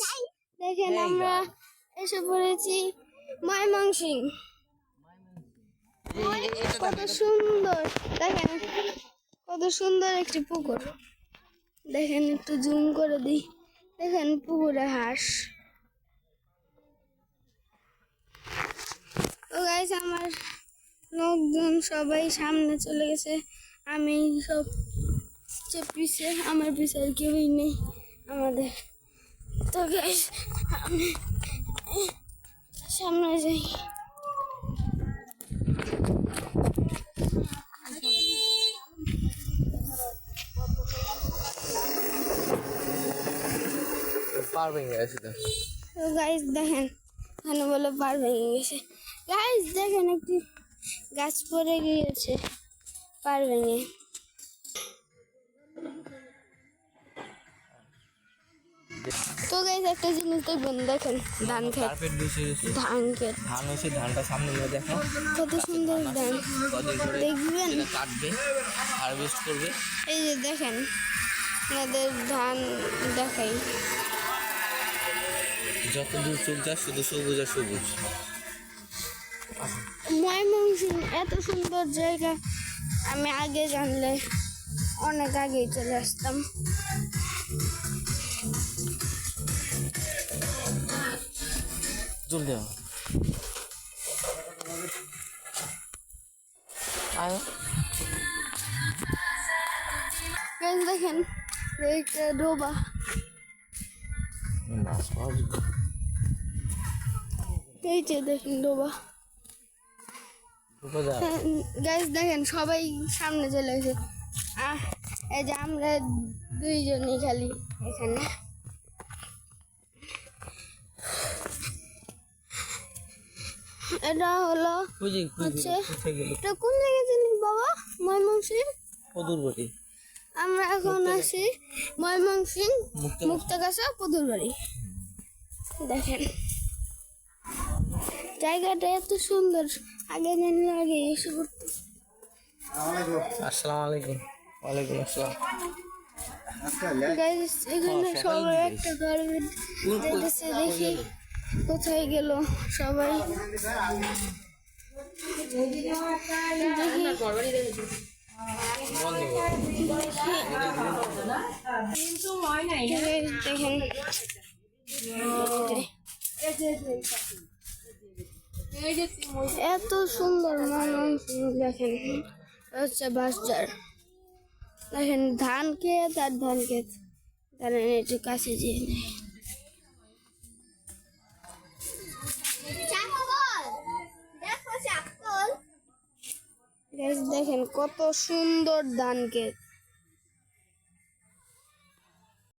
Guys দেখেন আমরা এসে পড়েছি ময়মনসিং। কত সুন্দর। দেখেন কত সুন্দর একটি পুকুর। দেখেন একটু জুম করে দিই। দেখেন পুকুরে হাঁস। তো গাইস আমার লোকজন সবাই সামনে চলে গেছে। আমি সব পিছে আমার পিছে আর কেউই নেই আমাদের। তো আমি সামনে যাই। পার ভেঙে গেছে তো গাইস দেখেন এখানে বলে পার ভেঙে গেছে। গাইস দেখেন একটি গাছ পড়ে গিয়েছে পার ভেঙে। তো গাইস একটা জিনিস দেখবেন দেখেন ধান খেত ধান খেত ধান হয়েছে ধানটা সামনে নিয়ে দেখো। কত সুন্দর ধান। দেখবেন? কাটবে হারভেস্ট করবে। এই যে দেখেন আমাদের ধান দেখাই। যত দূর চোখ যায় শুধু সবুজ আর সবুজ। ময়মনসিং এত সুন্দর জায়গা। আমি আগে জানলে অনেক আগেই চলে আসতাম। জল দেওয়া আয়। দেখেন ডোবা। এই যে দেখেন ডোবা। গাইজ দেখেন সবাই সামনে চলে গেছে আহ এই যে আমরা দুইজনই খালি এখানে। এটা হলো হচ্ছে এটা কোন জায়গায় জানি বাবা? ময়মনসিং পদুরবটি আমরা এখন আছি ময়মনসিং মুক্ত মুক্তাগাছা পুদুরবাড়ি দেখেন। জায়গাটা এত সুন্দর। আগে জানলে আগে এসে পড়তো। আসসালামু আলাইকুম। ওয়ালাইকুম আসসালাম। এখানে হ্যাঁ, সবাই একটা যেতেছে দেখি। কোথায় গেল সবাই? এত সুন্দর দেখেন। হচ্ছে বাসজার দেখেন, ধান ক্ষেত আর ধান ক্ষেত দাঁড়ান একটু কাছে যেয়ে নেই দেখেন কত সুন্দর ধান ক্ষেত।